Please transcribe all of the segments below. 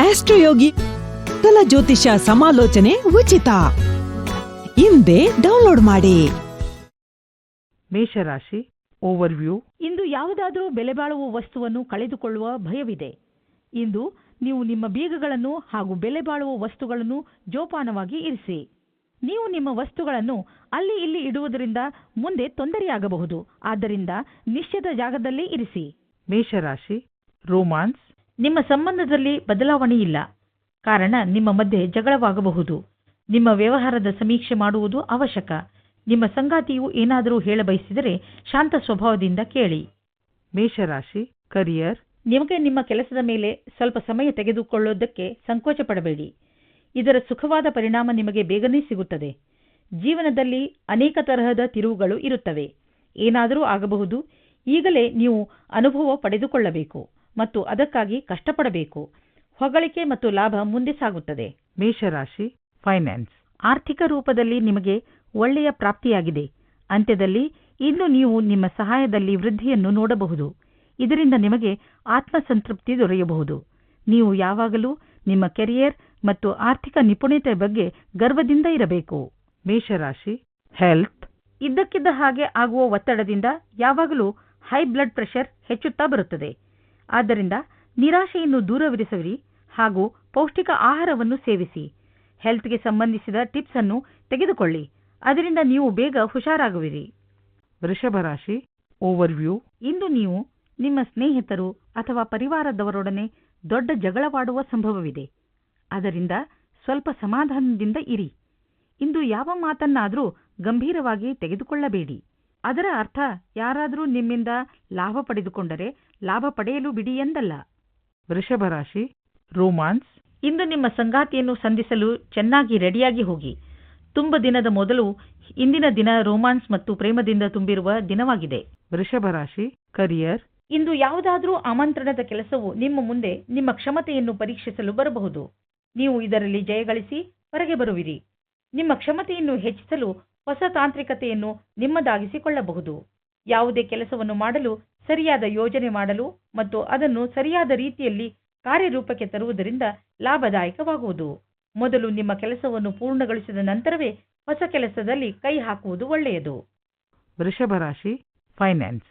ಆಸ್ಟ್ರೋಯೋಗಿ ಕಲ ಜ್ಯೋತಿಷ ಸಮಾಲೋಚನೆ ಉಚಿತ. ಹಿಂದೆ ಡೌನ್ಲೋಡ್ ಮಾಡಿ. ಮೇಷರಾಶಿ ಓವರ್ವ್ಯೂ. ಇಂದು ಯಾವುದಾದರೂ ಬೆಲೆ ಬಾಳುವ ವಸ್ತುವನ್ನು ಕಳೆದುಕೊಳ್ಳುವ ಭಯವಿದೆ. ಇಂದು ನೀವು ನಿಮ್ಮ ಬೀಗಗಳನ್ನು ಹಾಗೂ ಬೆಲೆ ಬಾಳುವ ವಸ್ತುಗಳನ್ನು ಜೋಪಾನವಾಗಿ ಇರಿಸಿ. ನೀವು ನಿಮ್ಮ ವಸ್ತುಗಳನ್ನು ಅಲ್ಲಿ ಇಲ್ಲಿ ಇಡುವುದರಿಂದ ಮುಂದೆ ತೊಂದರೆಯಾಗಬಹುದು. ಆದ್ದರಿಂದ ನಿಶ್ಚಿತ ಜಾಗದಲ್ಲಿ ಇರಿಸಿ. ಮೇಷರಾಶಿ ರೋಮಾನ್ಸ್ ನಿಮ್ಮ ಸಂಬಂಧದಲ್ಲಿ ಬದಲಾವಣೆ ಇಲ್ಲ. ಕಾರಣ ನಿಮ್ಮ ಮಧ್ಯೆ ಜಗಳವಾಗಬಹುದು. ನಿಮ್ಮ ವ್ಯವಹಾರದ ಸಮೀಕ್ಷೆ ಮಾಡುವುದು ಅವಶ್ಯಕ. ನಿಮ್ಮ ಸಂಗಾತಿಯು ಏನಾದರೂ ಹೇಳಬಯಸಿದರೆ ಶಾಂತ ಸ್ವಭಾವದಿಂದ ಕೇಳಿ. ಮೇಷರಾಶಿ ಕರಿಯರ್ ನಿಮಗೆ ನಿಮ್ಮ ಕೆಲಸದ ಮೇಲೆ ಸ್ವಲ್ಪ ಸಮಯ ತೆಗೆದುಕೊಳ್ಳೋದಕ್ಕೆ ಸಂಕೋಚ ಪಡಬೇಡಿ ಇದರ ಸುಖವಾದ ಪರಿಣಾಮ ನಿಮಗೆ ಬೇಗನೆ ಸಿಗುತ್ತದೆ. ಜೀವನದಲ್ಲಿ ಅನೇಕ ತರಹದ ತಿರುವುಗಳು ಇರುತ್ತವೆ. ಏನಾದರೂ ಆಗಬಹುದು. ಈಗಲೇ ನೀವು ಅನುಭವ ಪಡೆದುಕೊಳ್ಳಬೇಕು. ಮತ್ತು ಅದಕ್ಕಾಗಿ ಕಷ್ಟಪಡಬೇಕು. ಹೊಗಳಿಕೆ ಮತ್ತು ಲಾಭ ಮುಂದೆ ಸಾಗುತ್ತದೆ. ಮೇಷರಾಶಿ ಫೈನಾನ್ಸ್ ಆರ್ಥಿಕ ರೂಪದಲ್ಲಿ ನಿಮಗೆ ಒಳ್ಳೆಯ ಪ್ರಾಪ್ತಿಯಾಗಿದೆ. ಅಂತ್ಯದಲ್ಲಿ ಇನ್ನು ನೀವು ನಿಮ್ಮ ಸಹಾಯದಲ್ಲಿ ವೃದ್ಧಿಯನ್ನು ನೋಡಬಹುದು. ಇದರಿಂದ ನಿಮಗೆ ಆತ್ಮಸಂತೃಪ್ತಿ ದೊರೆಯಬಹುದು. ನೀವು ಯಾವಾಗಲೂ ನಿಮ್ಮ ಕೆರಿಯರ್ ಮತ್ತು ಆರ್ಥಿಕ ನಿಪುಣತೆ ಬಗ್ಗೆ ಗರ್ವದಿಂದ ಇರಬೇಕು. ಮೇಷರಾಶಿ ಹೆಲ್ತ್ ಇದ್ದಕ್ಕಿದ್ದ ಹಾಗೆ ಆಗುವ ಒತ್ತಡದಿಂದ ಯಾವಾಗಲೂ ಹೈ ಬ್ಲಡ್ ಪ್ರೆಷರ್ ಹೆಚ್ಚುತ್ತಾ ಬರುತ್ತದೆ. ಆದ್ದರಿಂದ ನಿರಾಶೆಯನ್ನು ದೂರವಿರಿಸಿರಿ ಹಾಗೂ ಪೌಷ್ಟಿಕ ಆಹಾರವನ್ನು ಸೇವಿಸಿ. ಹೆಲ್ತ್ಗೆ ಸಂಬಂಧಿಸಿದ ಟಿಪ್ಸ್ ಅನ್ನು ತೆಗೆದುಕೊಳ್ಳಿ. ಅದರಿಂದ ನೀವು ಬೇಗ ಹುಷಾರಾಗುವಿರಿ. ವೃಷಭ ರಾಶಿ ಓವರ್ವ್ಯೂ ಇಂದು ನೀವು ನಿಮ್ಮ ಸ್ನೇಹಿತರು ಅಥವಾ ಪರಿವಾರದವರೊಡನೆ ದೊಡ್ಡ ಜಗಳವಾಡುವ ಸಂಭವವಿದೆ. ಅದರಿಂದ ಸ್ವಲ್ಪ ಸಮಾಧಾನದಿಂದ ಇರಿ. ಇಂದು ಯಾವ ಮಾತನ್ನಾದರೂ ಗಂಭೀರವಾಗಿ ತೆಗೆದುಕೊಳ್ಳಬೇಡಿ. ಅದರ ಅರ್ಥ ಯಾರಾದರೂ ನಿಮ್ಮಿಂದ ಲಾಭ ಪಡೆದುಕೊಂಡರೆ ಲಾಭ ಪಡೆಯಲು ಬಿಡಿ ಎಂದಲ್ಲ. ವೃಷಭ ರಾಶಿ ರೋಮಾನ್ಸ್. ಇಂದು ನಿಮ್ಮ ಸಂಗಾತಿಯನ್ನು ಸಂಧಿಸಲು ಚೆನ್ನಾಗಿ ರೆಡಿಯಾಗಿ ಹೋಗಿ. ತುಂಬ ದಿನದ ಮೊದಲು ಇಂದಿನ ದಿನ ರೋಮಾನ್ಸ್ ಮತ್ತು ಪ್ರೇಮದಿಂದ ತುಂಬಿರುವ ದಿನವಾಗಿದೆ. ವೃಷಭ ರಾಶಿ ಕರಿಯರ್. ಇಂದು ಯಾವುದಾದರೂ ಆಮಂತ್ರಣದ ಕೆಲಸವು ನಿಮ್ಮ ಮುಂದೆ ನಿಮ್ಮ ಕ್ಷಮತೆಯನ್ನು ಪರೀಕ್ಷಿಸಲು ಬರಬಹುದು. ನೀವು ಇದರಲ್ಲಿ ಜಯಗಳಿಸಿ ಹೊರಗೆ ಬರುವಿರಿ. ನಿಮ್ಮ ಕ್ಷಮತೆಯನ್ನು ಹೆಚ್ಚಿಸಲು ಹೊಸ ತಾಂತ್ರಿಕತೆಯನ್ನು ನಿಮ್ಮದಾಗಿಸಿಕೊಳ್ಳಬಹುದು. ಯಾವುದೇ ಕೆಲಸವನ್ನು ಮಾಡಲು ಸರಿಯಾದ ಯೋಜನೆ ಮಾಡಲು ಮತ್ತು ಅದನ್ನು ಸರಿಯಾದ ರೀತಿಯಲ್ಲಿ ಕಾರ್ಯರೂಪಕ್ಕೆ ತರುವುದರಿಂದ ಲಾಭದಾಯಕವಾಗುವುದು. ಮೊದಲು ನಿಮ್ಮ ಕೆಲಸವನ್ನು ಪೂರ್ಣಗೊಳಿಸಿದ ನಂತರವೇ ಹೊಸ ಕೆಲಸದಲ್ಲಿ ಕೈ ಹಾಕುವುದು ಒಳ್ಳೆಯದು. ವೃಷಭ ರಾಶಿ ಫೈನಾನ್ಸ್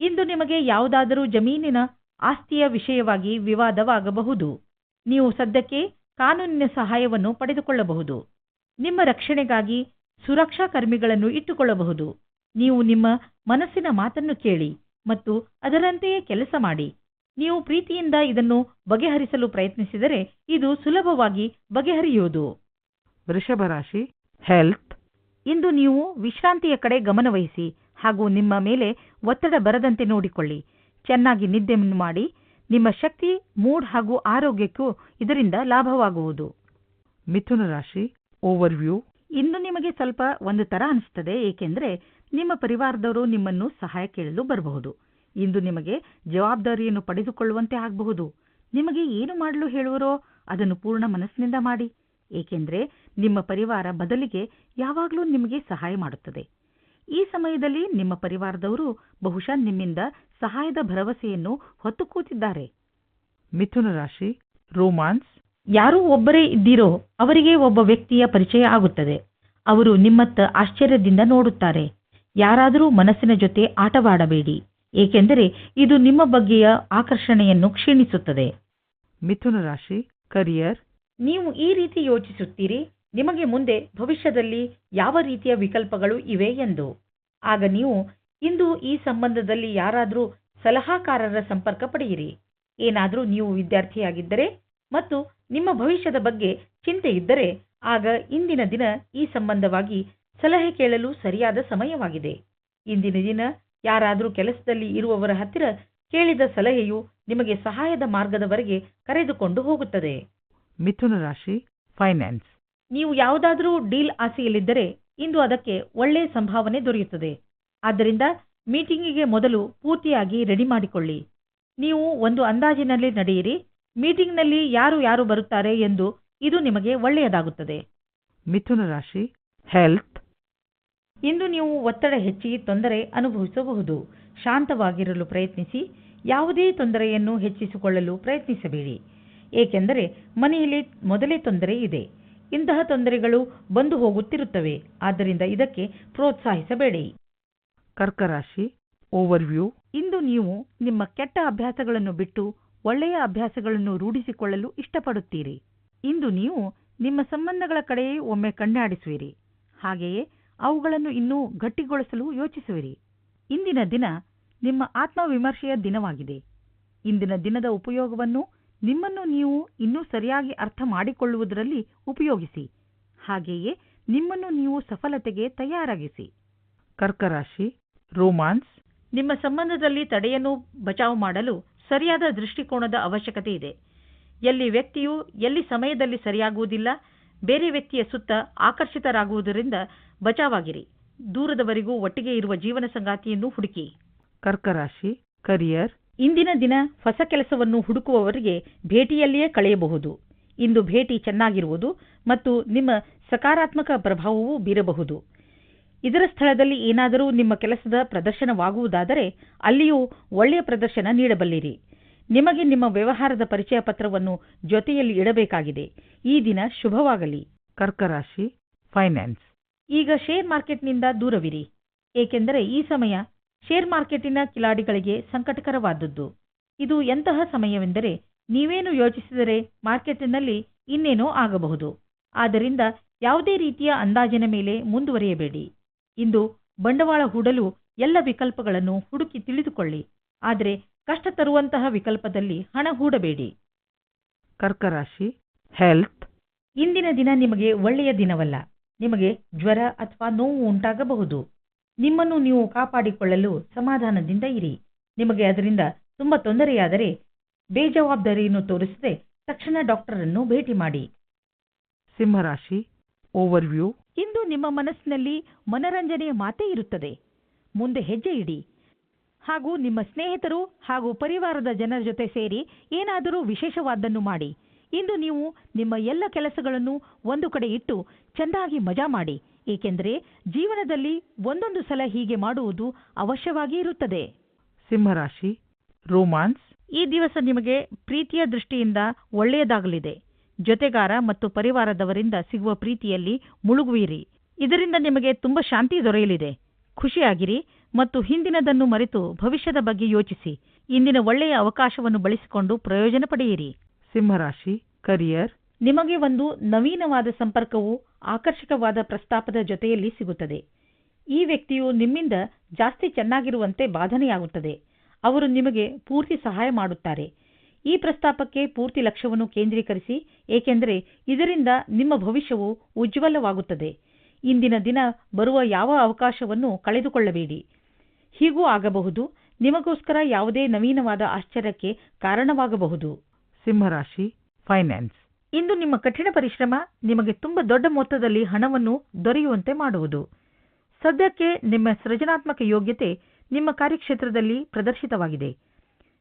ಇಂದು ನಿಮಗೆ ಯಾವುದಾದರೂ ಜಮೀನಿನ ಆಸ್ತಿಯ ವಿಷಯವಾಗಿ ವಿವಾದವಾಗಬಹುದು. ನೀವು ಸದ್ಯಕ್ಕೆ ಕಾನೂನಿನ ಸಹಾಯವನ್ನು ಪಡೆದುಕೊಳ್ಳಬಹುದು. ನಿಮ್ಮ ರಕ್ಷಣೆಗಾಗಿ ಸುರಕ್ಷಾ ಕರ್ಮಿಗಳನ್ನು ಇಟ್ಟುಕೊಳ್ಳಬಹುದು. ನೀವು ನಿಮ್ಮ ಮನಸ್ಸಿನ ಮಾತನ್ನು ಕೇಳಿ. ಮತ್ತು ಅದರಂತೆಯೇ ಕೆಲಸ ಮಾಡಿ. ನೀವು ಪ್ರೀತಿಯಿಂದ ಇದನ್ನು ಬಗೆಹರಿಸಲು ಪ್ರಯತ್ನಿಸಿದರೆ ಇದು ಸುಲಭವಾಗಿ ಬಗೆಹರಿಯುವುದು. ವೃಷಭ ರಾಶಿ ಹೆಲ್ತ್ ಇಂದು ನೀವು ವಿಶ್ರಾಂತಿಯ ಕಡೆ ಗಮನವಹಿಸಿ ಹಾಗೂ ನಿಮ್ಮ ಮೇಲೆ ಒತ್ತಡ ಬರದಂತೆ ನೋಡಿಕೊಳ್ಳಿ. ಚೆನ್ನಾಗಿ ನಿದ್ದೆ ಮಾಡಿ ನಿಮ್ಮ ಶಕ್ತಿ ಮೂಡ್ ಹಾಗೂ ಆರೋಗ್ಯಕ್ಕೂ ಇದರಿಂದ ಲಾಭವಾಗುವುದು. ಮಿಥುನ ರಾಶಿ ಓವರ್ವ್ಯೂ ಇಂದು ನಿಮಗೆ ಸ್ವಲ್ಪ ಒಂದು ತರ ಅನಿಸ್ತದೆ ಏಕೆಂದ್ರೆ ನಿಮ್ಮ ಪರಿವಾರದವರು ನಿಮ್ಮನ್ನು ಸಹಾಯ ಕೇಳಲು ಬರಬಹುದು. ಇಂದು ನಿಮಗೆ ಜವಾಬ್ದಾರಿಯನ್ನು ಪಡೆದುಕೊಳ್ಳುವಂತೆ ಆಗಬಹುದು. ನಿಮಗೆ ಏನು ಮಾಡಲು ಹೇಳುವರೋ ಅದನ್ನು ಪೂರ್ಣ ಮನಸ್ಸಿನಿಂದ ಮಾಡಿ. ಏಕೆಂದರೆ ನಿಮ್ಮ ಪರಿವಾರ ಬದಲಿಗೆ ಯಾವಾಗಲೂ ನಿಮಗೆ ಸಹಾಯ ಮಾಡುತ್ತದೆ. ಈ ಸಮಯದಲ್ಲಿ ನಿಮ್ಮ ಪರಿವಾರದವರು ಬಹುಶಃ ನಿಮ್ಮಿಂದ ಸಹಾಯದ ಭರವಸೆಯನ್ನು ಹೊತ್ತು ಕೂತಿದ್ದಾರೆ ಮಿಥುನ ರಾಶಿ ರೋಮಾನ್ಸ್. ಯಾರೂ ಒಬ್ಬರೇ ಇದ್ದೀರೋ ಅವರಿಗೆ ಒಬ್ಬ ವ್ಯಕ್ತಿಯ ಪರಿಚಯ ಆಗುತ್ತದೆ. ಅವರು ನಿಮ್ಮತ್ತ ಆಶ್ಚರ್ಯದಿಂದ ನೋಡುತ್ತಾರೆ. ಯಾರಾದರೂ ಮನಸ್ಸಿನ ಜೊತೆ ಆಟವಾಡಬೇಡಿ ಏಕೆಂದರೆ ಇದು ನಿಮ್ಮ ಬಗ್ಗೆಯ ಆಕರ್ಷಣೆಯನ್ನು ಕ್ಷೀಣಿಸುತ್ತದೆ. ಮಿಥುನ ರಾಶಿ ಕರಿಯರ್ ನೀವು ಈ ರೀತಿ ಯೋಚಿಸುತ್ತೀರಿ ನಿಮಗೆ ಮುಂದೆ ಭವಿಷ್ಯದಲ್ಲಿ ಯಾವ ರೀತಿಯ ವಿಕಲ್ಪಗಳು ಇವೆ ಎಂದು. ಆಗ ನೀವು ಇಂದು ಈ ಸಂಬಂಧದಲ್ಲಿ ಯಾರಾದರೂ ಸಲಹಾಕಾರರ ಸಂಪರ್ಕ ಪಡೆಯಿರಿ. ಏನಾದರೂ ನೀವು ವಿದ್ಯಾರ್ಥಿಯಾಗಿದ್ದರೆ ಮತ್ತು ನಿಮ್ಮ ಭವಿಷ್ಯದ ಬಗ್ಗೆ ಚಿಂತೆ ಇದ್ದರೆ ಆಗ ಇಂದಿನ ದಿನ ಈ ಸಂಬಂಧವಾಗಿ ಸಲಹೆ ಕೇಳಲು ಸರಿಯಾದ ಸಮಯವಾಗಿದೆ. ಇಂದಿನ ದಿನ ಯಾರಾದರೂ ಕೆಲಸದಲ್ಲಿ ಇರುವವರ ಹತ್ತಿರ ಕೇಳಿದ ಸಲಹೆಯು ನಿಮಗೆ ಸಹಾಯದ ಮಾರ್ಗದವರೆಗೆ ಕರೆದುಕೊಂಡು ಹೋಗುತ್ತದೆ. ಮಿಥುನ ರಾಶಿ ಫೈನಾನ್ಸ್ ನೀವು ಯಾವುದಾದರೂ ಡೀಲ್ ಆಸೆಯಲ್ಲಿದ್ದರೆ ಇಂದು ಅದಕ್ಕೆ ಒಳ್ಳೆಯ ಸಂಭಾವನೆ ದೊರೆಯುತ್ತದೆ. ಆದ್ದರಿಂದ ಮೀಟಿಂಗಿಗೆ ಮೊದಲು ಪೂರ್ತಿಯಾಗಿ ರೆಡಿ ಮಾಡಿಕೊಳ್ಳಿ. ನೀವು ಒಂದು ಅಂದಾಜಿನಲ್ಲಿ ನಡೆಯಿರಿ. ಮೀಟಿಂಗ್ನಲ್ಲಿ ಯಾರು ಯಾರು ಬರುತ್ತಾರೆ ಎಂದು ಇದು ನಿಮಗೆ ಒಳ್ಳೆಯದಾಗುತ್ತದೆ. ಮಿಥುನ ರಾಶಿ ಹೆಲ್ತ್ ಇಂದು ನೀವು ಒತ್ತಡ ಹೆಚ್ಚಿ ತೊಂದರೆ ಅನುಭವಿಸಬಹುದು. ಶಾಂತವಾಗಿರಲು ಪ್ರಯತ್ನಿಸಿ. ಯಾವುದೇ ತೊಂದರೆಯನ್ನು ಹೆಚ್ಚಿಸಿಕೊಳ್ಳಲು ಪ್ರಯತ್ನಿಸಬೇಡಿ. ಏಕೆಂದರೆ ಮನೆಯಲ್ಲಿ ಮೊದಲೇ ತೊಂದರೆ ಇದೆ. ಇಂತಹ ತೊಂದರೆಗಳು ಬಂದು ಹೋಗುತ್ತಿರುತ್ತವೆ. ಆದ್ದರಿಂದ ಇದಕ್ಕೆ ಪ್ರೋತ್ಸಾಹಿಸಬೇಡಿ. ಕರ್ಕರಾಶಿ ಓವರ್ವ್ಯೂ. ಇಂದು ನೀವು ನಿಮ್ಮ ಕೆಟ್ಟ ಅಭ್ಯಾಸಗಳನ್ನು ಬಿಟ್ಟು ಒಳ್ಳೆಯ ಅಭ್ಯಾಸಗಳನ್ನು ರೂಢಿಸಿಕೊಳ್ಳಲು ಇಷ್ಟಪಡುತ್ತೀರಿ. ಇಂದು ನೀವು ನಿಮ್ಮ ಸಂಬಂಧಗಳ ಕಡೆಯೇ ಒಮ್ಮೆ ಕಣ್ಣಾಡಿಸುವಿರಿ. ಹಾಗೆಯೇ ಅವುಗಳನ್ನು ಇನ್ನೂ ಗಟ್ಟಿಗೊಳಿಸಲು ಯೋಚಿಸುವಿರಿ. ಇಂದಿನ ದಿನ ನಿಮ್ಮ ಆತ್ಮವಿಮರ್ಶೆಯ ದಿನವಾಗಿದೆ. ಇಂದಿನ ದಿನದ ಉಪಯೋಗವನ್ನು ನಿಮ್ಮನ್ನು ನೀವು ಇನ್ನೂ ಸರಿಯಾಗಿ ಅರ್ಥ ಮಾಡಿಕೊಳ್ಳುವುದರಲ್ಲಿ ಉಪಯೋಗಿಸಿ. ಹಾಗೆಯೇ ನಿಮ್ಮನ್ನು ನೀವು ಸಫಲತೆಗೆ ತಯಾರಾಗಿಸಿ. ಕರ್ಕರಾಶಿ ರೋಮಾನ್ಸ್. ನಿಮ್ಮ ಸಂಬಂಧದಲ್ಲಿ ತಡೆಯನ್ನು ಬಚಾವು ಮಾಡಲು ಸರಿಯಾದ ದೃಷ್ಟಿಕೋನದ ಅವಶ್ಯಕತೆ ಇದೆ. ಎಲ್ಲಿ ವ್ಯಕ್ತಿಯು ಎಲ್ಲಿ ಸಮಯದಲ್ಲಿ ಸರಿಯಾಗುವುದಿಲ್ಲ ಬೇರೆ ವ್ಯಕ್ತಿಯ ಸುತ್ತ ಆಕರ್ಷಿತರಾಗುವುದರಿಂದ ಬಚಾವಾಗಿರಿ. ದೂರದವರೆಗೂ ಒಟ್ಟಿಗೆ ಇರುವ ಜೀವನ ಸಂಗಾತಿಯನ್ನು ಹುಡುಕಿ. ಕರ್ಕರಾಶಿ ಕರಿಯರ್. ಇಂದಿನ ದಿನ ಹೊಸ ಕೆಲಸವನ್ನು ಹುಡುಕುವವರಿಗೆ ಭೇಟಿಯಲ್ಲಿಯೇ ಕಳೆಯಬಹುದು. ಇಂದು ಭೇಟಿ ಚೆನ್ನಾಗಿರುವುದು ಮತ್ತು ನಿಮ್ಮ ಸಕಾರಾತ್ಮಕ ಪ್ರಭಾವವೂ ಬೀರಬಹುದು. ಇದರ ಸ್ಥಳದಲ್ಲಿ ಏನಾದರೂ ನಿಮ್ಮ ಕೆಲಸದ ಪ್ರದರ್ಶನವಾಗುವುದಾದರೆ ಅಲ್ಲಿಯೂ ಒಳ್ಳೆಯ ಪ್ರದರ್ಶನ ನೀಡಬಲ್ಲಿರಿ. ನಿಮಗೆ ನಿಮ್ಮ ವ್ಯವಹಾರದ ಪರಿಚಯ ಪತ್ರವನ್ನು ಜೊತೆಯಲ್ಲಿ ಇಡಬೇಕಾಗಿದೆ. ಈ ದಿನ ಶುಭವಾಗಲಿ. ಕರ್ಕರಾಶಿ ಫೈನಾನ್ಸ್. ಈಗ ಶೇರ್ ಮಾರ್ಕೆಟ್ನಿಂದ ದೂರವಿರಿ. ಏಕೆಂದರೆ ಈ ಸಮಯ ಶೇರ್ ಮಾರ್ಕೆಟಿನ ಕಿಲಾಡಿಗಳಿಗೆ ಸಂಕಟಕರವಾದದ್ದು. ಇದು ಎಂತಹ ಸಮಯವೆಂದರೆ ನೀವೇನು ಯೋಚಿಸಿದರೆ ಮಾರ್ಕೆಟ್ನಲ್ಲಿ ಇನ್ನೇನೋ ಆಗಬಹುದು. ಆದ್ದರಿಂದ ಯಾವುದೇ ರೀತಿಯ ಅಂದಾಜಿನ ಮೇಲೆ ಮುಂದುವರಿಯಬೇಡಿ. ಇಂದು ಬಂಡವಾಳ ಹೂಡಲು ಎಲ್ಲ ವಿಕಲ್ಪಗಳನ್ನು ಹುಡುಕಿ ತಿಳಿದುಕೊಳ್ಳಿ. ಆದರೆ ಕಷ್ಟ ತರುವಂತಹ ವಿಕಲ್ಪದಲ್ಲಿ ಹಣ ಹೂಡಬೇಡಿ. ಕರ್ಕರಾಶಿ ಹೆಲ್ತ್ ಇಂದಿನ ದಿನ ನಿಮಗೆ ಒಳ್ಳೆಯ ದಿನವಲ್ಲ. ನಿಮಗೆ ಜ್ವರ ಅಥವಾ ನೋವು ಉಂಟಾಗಬಹುದು. ನಿಮ್ಮನ್ನು ನೀವು ಕಾಪಾಡಿಕೊಳ್ಳಲು ಸಮಾಧಾನದಿಂದ ಇರಿ. ನಿಮಗೆ ಅದರಿಂದ ತುಂಬ ತೊಂದರೆಯಾದರೆ ಬೇಜವಾಬ್ದಾರಿಯನ್ನು ತೋರಿಸದೆ ತಕ್ಷಣ ಡಾಕ್ಟರನ್ನು ಭೇಟಿ ಮಾಡಿ. ಸಿಂಹರಾಶಿ ಓವರ್ವ್ಯೂ ಇಂದು ನಿಮ್ಮ ಮನಸ್ಸಿನಲ್ಲಿ ಮನರಂಜನೆಯ ಮಾತೇ ಇರುತ್ತದೆ. ಮುಂದೆ ಹೆಜ್ಜೆ ಇಡಿ. ಹಾಗೂ ನಿಮ್ಮ ಸ್ನೇಹಿತರು ಹಾಗೂ ಪರಿವಾರದ ಜನರ ಜೊತೆ ಸೇರಿ ಏನಾದರೂ ವಿಶೇಷವಾದ್ದನ್ನು ಮಾಡಿ. ಇಂದು ನೀವು ನಿಮ್ಮ ಎಲ್ಲ ಕೆಲಸಗಳನ್ನು ಒಂದು ಕಡೆ ಇಟ್ಟು ಚೆಂದಾಗಿ ಮಜಾ ಮಾಡಿ. ಏಕೆಂದರೆ ಜೀವನದಲ್ಲಿ ಒಂದೊಂದು ಸಲ ಹೀಗೆ ಮಾಡುವುದು ಅವಶ್ಯವಾಗಿ ಇರುತ್ತದೆ. ಸಿಂಹರಾಶಿ ರೋಮಾನ್ಸ್. ಈ ದಿವಸ ನಿಮಗೆ ಪ್ರೀತಿಯ ದೃಷ್ಟಿಯಿಂದ ಒಳ್ಳೆಯದಾಗಲಿದೆ. ಜೊತೆಗಾರ ಮತ್ತು ಪರಿವಾರದವರಿಂದ ಸಿಗುವ ಪ್ರೀತಿಯಲ್ಲಿ ಮುಳುಗುವಿರಿ. ಇದರಿಂದ ನಿಮಗೆ ತುಂಬಾ ಶಾಂತಿ ದೊರೆಯಲಿದೆ. ಖುಷಿಯಾಗಿರಿ ಮತ್ತು ಹಿಂದಿನದನ್ನು ಮರೆತು ಭವಿಷ್ಯದ ಬಗ್ಗೆ ಯೋಚಿಸಿ. ಇಂದಿನ ಒಳ್ಳೆಯ ಅವಕಾಶವನ್ನು ಬಳಸಿಕೊಂಡು ಪ್ರಯೋಜನ ಪಡೆಯಿರಿ. ಸಿಂಹರಾಶಿ ಕರಿಯರ್ ನಿಮಗೆ ಒಂದು ನವೀನವಾದ ಸಂಪರ್ಕವು ಆಕರ್ಷಕವಾದ ಪ್ರಸ್ತಾಪದ ಜೊತೆಯಲ್ಲಿ ಸಿಗುತ್ತದೆ. ಈ ವ್ಯಕ್ತಿಯು ನಿಮ್ಮಿಂದ ಜಾಸ್ತಿ ಚೆನ್ನಾಗಿರುವಂತೆ ಬಾಧನೆಯಾಗುತ್ತದೆ. ಅವರು ನಿಮಗೆ ಪೂರ್ತಿ ಸಹಾಯ ಮಾಡುತ್ತಾರೆ. ಈ ಪ್ರಸ್ತಾಪಕ್ಕೆ ಪೂರ್ತಿ ಲಕ್ಷ್ಯವನ್ನು ಕೇಂದ್ರೀಕರಿಸಿ, ಏಕೆಂದರೆ ಇದರಿಂದ ನಿಮ್ಮ ಭವಿಷ್ಯವು ಉಜ್ವಲವಾಗುತ್ತದೆ. ಇಂದಿನ ದಿನ ಬರುವ ಯಾವ ಅವಕಾಶವನ್ನು ಕಳೆದುಕೊಳ್ಳಬೇಡಿ. ಹೀಗೂ ಆಗಬಹುದು. ನಿಮಗೋಸ್ಕರ ಯಾವುದೇ ನವೀನವಾದ ಆಶ್ಚರ್ಯಕ್ಕೆ ಕಾರಣವಾಗಬಹುದು. ಸಿಂಹರಾಶಿ ಫೈನಾನ್ಸ್ ಇಂದು ನಿಮ್ಮ ಕಠಿಣ ಪರಿಶ್ರಮ ನಿಮಗೆ ತುಂಬಾ ದೊಡ್ಡ ಮೊತ್ತದಲ್ಲಿ ಹಣವನ್ನು ದೊರೆಯುವಂತೆ ಮಾಡುವುದು. ಸದ್ಯಕ್ಕೆ ನಿಮ್ಮ ಸೃಜನಾತ್ಮಕ ಯೋಗ್ಯತೆ ನಿಮ್ಮ ಕಾರ್ಯಕ್ಷೇತ್ರದಲ್ಲಿ ಪ್ರದರ್ಶಿತವಾಗಿದೆ.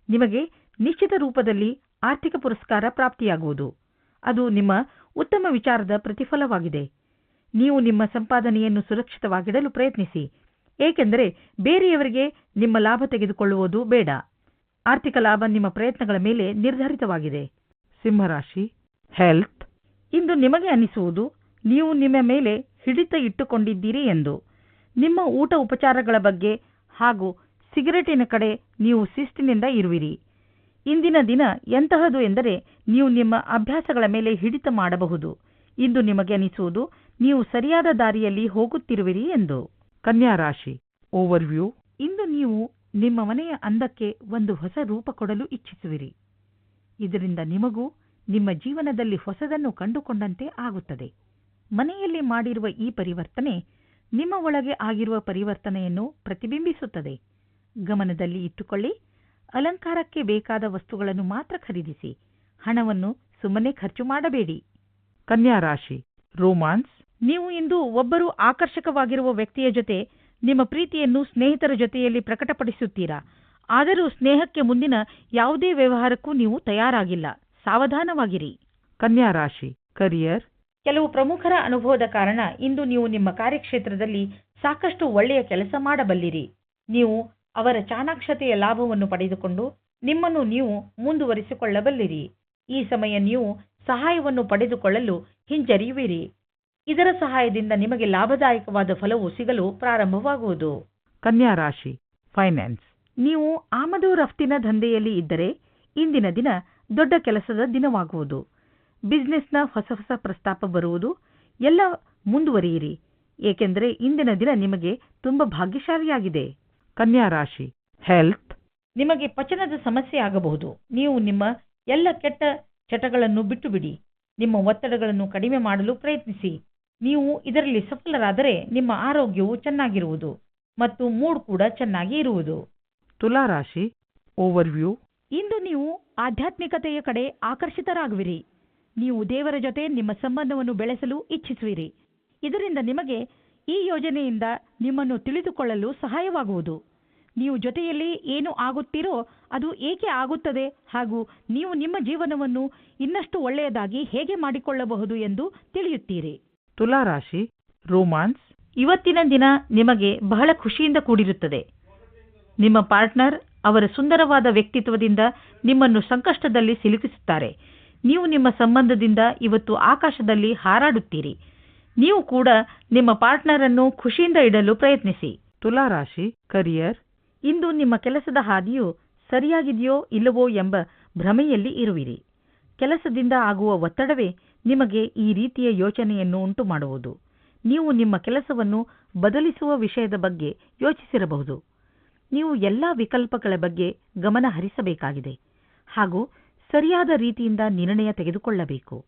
ನಿಮಗೆ ನಿಶ್ಚಿತ ರೂಪದಲ್ಲಿ ಆರ್ಥಿಕ ಪುರಸ್ಕಾರ ಪ್ರಾಪ್ತಿಯಾಗುವುದು. ಅದು ನಿಮ್ಮ ಉತ್ತಮ ವಿಚಾರದ ಪ್ರತಿಫಲವಾಗಿದೆ. ನೀವು ನಿಮ್ಮ ಸಂಪಾದನೆಯನ್ನು ಸುರಕ್ಷಿತವಾಗಿಡಲು ಪ್ರಯತ್ನಿಸಿ. ಏಕೆಂದರೆ ಬೇರೆಯವರಿಗೆ ನಿಮ್ಮ ಲಾಭ ತೆಗೆದುಕೊಳ್ಳುವುದು ಬೇಡ. ಆರ್ಥಿಕ ಲಾಭ ನಿಮ್ಮ ಪ್ರಯತ್ನಗಳ ಮೇಲೆ ನಿರ್ಧರಿತವಾಗಿದೆ. ಸಿಂಹರಾಶಿ ಹೆಲ್ತ್ ಇಂದು ನಿಮಗೆ ಅನಿಸುವುದು, ನೀವು ನಿಮ್ಮ ಮೇಲೆ ಹಿಡಿತ ಇಟ್ಟುಕೊಂಡಿದ್ದೀರಿ ಎಂದು. ನಿಮ್ಮ ಊಟ ಉಪಚಾರಗಳ ಬಗ್ಗೆ ಹಾಗೂ ಸಿಗರೇಟಿನ ಕಡೆ ನೀವು ಶಿಸ್ತಿನಿಂದ ಇರುವಿರಿ. ಇಂದಿನ ದಿನ ಎಂತಹದು ಎಂದರೆ ನೀವು ನಿಮ್ಮ ಅಭ್ಯಾಸಗಳ ಮೇಲೆ ಹಿಡಿತ ಮಾಡಬಹುದು. ಇಂದು ನಿಮಗೆ ಅನಿಸುವುದು, ನೀವು ಸರಿಯಾದ ದಾರಿಯಲ್ಲಿ ಹೋಗುತ್ತಿರುವಿರಿ ಎಂದು. ಕನ್ಯಾ ರಾಶಿ ಓವರ್ವ್ಯೂ ಇಂದು ನೀವು ನಿಮ್ಮ ಮನೆಯ ಅಂದಕ್ಕೆ ಒಂದು ಹೊಸ ರೂಪ ಕೊಡಲು ಇಚ್ಛಿಸುವಿರಿ. ಇದರಿಂದ ನಿಮಗೂ ನಿಮ್ಮ ಜೀವನದಲ್ಲಿ ಹೊಸದನ್ನು ಕಂಡುಕೊಂಡಂತೆ ಆಗುತ್ತದೆ. ಮನೆಯಲ್ಲಿ ಮಾಡಿರುವ ಈ ಪರಿವರ್ತನೆ ನಿಮ್ಮ ಒಳಗೆ ಆಗಿರುವ ಪರಿವರ್ತನೆಯನ್ನು ಪ್ರತಿಬಿಂಬಿಸುತ್ತದೆ. ಗಮನದಲ್ಲಿ ಇಟ್ಟುಕೊಳ್ಳಿ. ಅಲಂಕಾರಕ್ಕೆ ಬೇಕಾದ ವಸ್ತುಗಳನ್ನು ಮಾತ್ರ ಖರೀದಿಸಿ. ಹಣವನ್ನು ಸುಮ್ಮನೆ ಖರ್ಚು ಮಾಡಬೇಡಿ. ಕನ್ಯಾ ರಾಶಿ ರೋಮಾನ್ಸ್. ನೀವು ಇಂದು ಒಬ್ಬರು ಆಕರ್ಷಕವಾಗಿರುವ ವ್ಯಕ್ತಿಯ ಜೊತೆ ನಿಮ್ಮ ಪ್ರೀತಿಯನ್ನು ಸ್ನೇಹಿತರ ಜೊತೆಯಲ್ಲಿ ಪ್ರಕಟಪಡಿಸುತ್ತೀರಾ? ಆದರೂ ಸ್ನೇಹಕ್ಕೆ ಮುಂದಿನ ಯಾವುದೇ ವ್ಯವಹಾರಕ್ಕೂ ನೀವು ತಯಾರಾಗಿಲ್ಲ. ಸಾವಧಾನವಾಗಿರಿ. ಕನ್ಯಾ ರಾಶಿ ಕರಿಯರ್ ಕೆಲವು ಪ್ರಮುಖರ ಅನುಭವದ ಕಾರಣ ಇಂದು ನೀವು ನಿಮ್ಮ ಕಾರ್ಯಕ್ಷೇತ್ರದಲ್ಲಿ ಸಾಕಷ್ಟು ಒಳ್ಳೆಯ ಕೆಲಸ ಮಾಡಬಲ್ಲಿರಿ. ನೀವು ಅವರ ಚಾಣಾಕ್ಷತೆಯ ಲಾಭವನ್ನು ಪಡೆದುಕೊಂಡು ನಿಮ್ಮನ್ನು ನೀವು ಮುಂದುವರಿಸಿಕೊಳ್ಳಬಲ್ಲಿರಿ. ಈ ಸಮಯ ನೀವು ಸಹಾಯವನ್ನು ಪಡೆದುಕೊಳ್ಳಲು ಹಿಂಜರಿಯುವಿರಿ. ಇದರ ಸಹಾಯದಿಂದ ನಿಮಗೆ ಲಾಭದಾಯಕವಾದ ಫಲವು ಸಿಗಲು ಪ್ರಾರಂಭವಾಗುವುದು. ಕನ್ಯಾ ರಾಶಿ ಫೈನಾನ್ಸ್ ನೀವು ಆಮದು ರಫ್ತಿನ ದಂಧೆಯಲ್ಲಿ ಇದ್ದರೆ ಇಂದಿನ ದಿನ ದೊಡ್ಡ ಕೆಲಸದ ದಿನವಾಗುವುದು. ಬಿಸ್ನೆಸ್ನ ಹೊಸ ಹೊಸ ಪ್ರಸ್ತಾಪ ಬರುವುದು ಎಲ್ಲ ಮುಂದುವರಿಯಿರಿ. ಏಕೆಂದರೆ ಇಂದಿನ ದಿನ ನಿಮಗೆ ತುಂಬಾ ಭಾಗ್ಯಶಾಲಿಯಾಗಿದೆ. ಕನ್ಯಾ ರಾಶಿ ಹೆಲ್ತ್ ನಿಮಗೆ ಪಚನದ ಸಮಸ್ಯೆ ಆಗಬಹುದು. ನೀವು ನಿಮ್ಮ ಎಲ್ಲ ಕೆಟ್ಟ ಚಟಗಳನ್ನು ಬಿಟ್ಟು ಬಿಡಿ ನಿಮ್ಮ ಒತ್ತಡಗಳನ್ನು ಕಡಿಮೆ ಮಾಡಲು ಪ್ರಯತ್ನಿಸಿ. ನೀವು ಇದರಲ್ಲಿ ಸಫಲರಾದರೆ ನಿಮ್ಮ ಆರೋಗ್ಯವು ಚೆನ್ನಾಗಿರುವುದು ಮತ್ತು ಮೂಡ್ ಕೂಡ ಚೆನ್ನಾಗಿ ಇರುವುದು. ತುಲಾ ರಾಶಿ ಓವರ್ವ್ಯೂ ಇಂದು ನೀವು ಆಧ್ಯಾತ್ಮಿಕತೆಯ ಕಡೆ ಆಕರ್ಷಿತರಾಗುವಿರಿ. ನೀವು ದೇವರ ಜೊತೆ ನಿಮ್ಮ ಸಂಬಂಧವನ್ನು ಬೆಳೆಸಲು ಇಚ್ಛಿಸುವಿರಿ. ಇದರಿಂದ ನಿಮಗೆ ಈ ಯೋಜನೆಯಿಂದ ನಿಮ್ಮನ್ನು ತಿಳಿದುಕೊಳ್ಳಲು ಸಹಾಯವಾಗುವುದು. ನೀವು ಜೊತೆಯಲ್ಲಿ ಏನು ಆಗುತ್ತೀರೋ ಅದು ಏಕೆ ಆಗುತ್ತದೆ ಹಾಗೂ ನೀವು ನಿಮ್ಮ ಜೀವನವನ್ನು ಇನ್ನಷ್ಟು ಒಳ್ಳೆಯದಾಗಿ ಹೇಗೆ ಮಾಡಿಕೊಳ್ಳಬಹುದು ಎಂದು ತಿಳಿಯುತ್ತೀರಿ. ತುಲಾ ರಾಶಿ ರೋಮಾನ್ಸ್. ಇವತ್ತಿನ ದಿನ ನಿಮಗೆ ಬಹಳ ಖುಷಿಯಿಂದ ಕೂಡಿರುತ್ತದೆ. ನಿಮ್ಮ ಪಾರ್ಟ್ನರ್ ಅವರ ಸುಂದರವಾದ ವ್ಯಕ್ತಿತ್ವದಿಂದ ನಿಮ್ಮನ್ನು ಸಂಕಷ್ಟದಲ್ಲಿ ಸಿಲುಕಿಸುತ್ತಾರೆ. ನೀವು ನಿಮ್ಮ ಸಂಬಂಧದಿಂದ ಇವತ್ತು ಆಕಾಶದಲ್ಲಿ ಹಾರಾಡುತ್ತೀರಿ. ನೀವು ಕೂಡ ನಿಮ್ಮ ಪಾರ್ಟ್ನರ್ ಅನ್ನು ಖುಷಿಯಿಂದ ಇಡಲು ಪ್ರಯತ್ನಿಸಿ. ತುಲಾ ರಾಶಿ ಕರಿಯರ್, ಇಂದು ನಿಮ್ಮ ಕೆಲಸದ ಹಾದಿಯು ಸರಿಯಾಗಿದೆಯೋ ಇಲ್ಲವೋ ಎಂಬ ಭ್ರಮೆಯಲ್ಲಿ ಇರುವಿರಿ. ಕೆಲಸದಿಂದ ಆಗುವ ಒತ್ತಡವೇ ನಿಮಗೆ ಈ ರೀತಿಯ ಯೋಚನೆಯನ್ನು ಉಂಟು ಮಾಡುವುದು ನೀವು ನಿಮ್ಮ ಕೆಲಸವನ್ನು ಬದಲಿಸುವ ವಿಷಯದ ಬಗ್ಗೆ ಯೋಚಿಸಿರಬಹುದು. ನೀವು ಎಲ್ಲಾ ವಿಕಲ್ಪಗಳ ಬಗ್ಗೆ ಗಮನ ಹರಿಸಬೇಕಾಗಿದೆ. ಹಾಗೂ ಸರಿಯಾದ ರೀತಿಯಿಂದ ನಿರ್ಣಯ ತೆಗೆದುಕೊಳ್ಳಬೇಕು.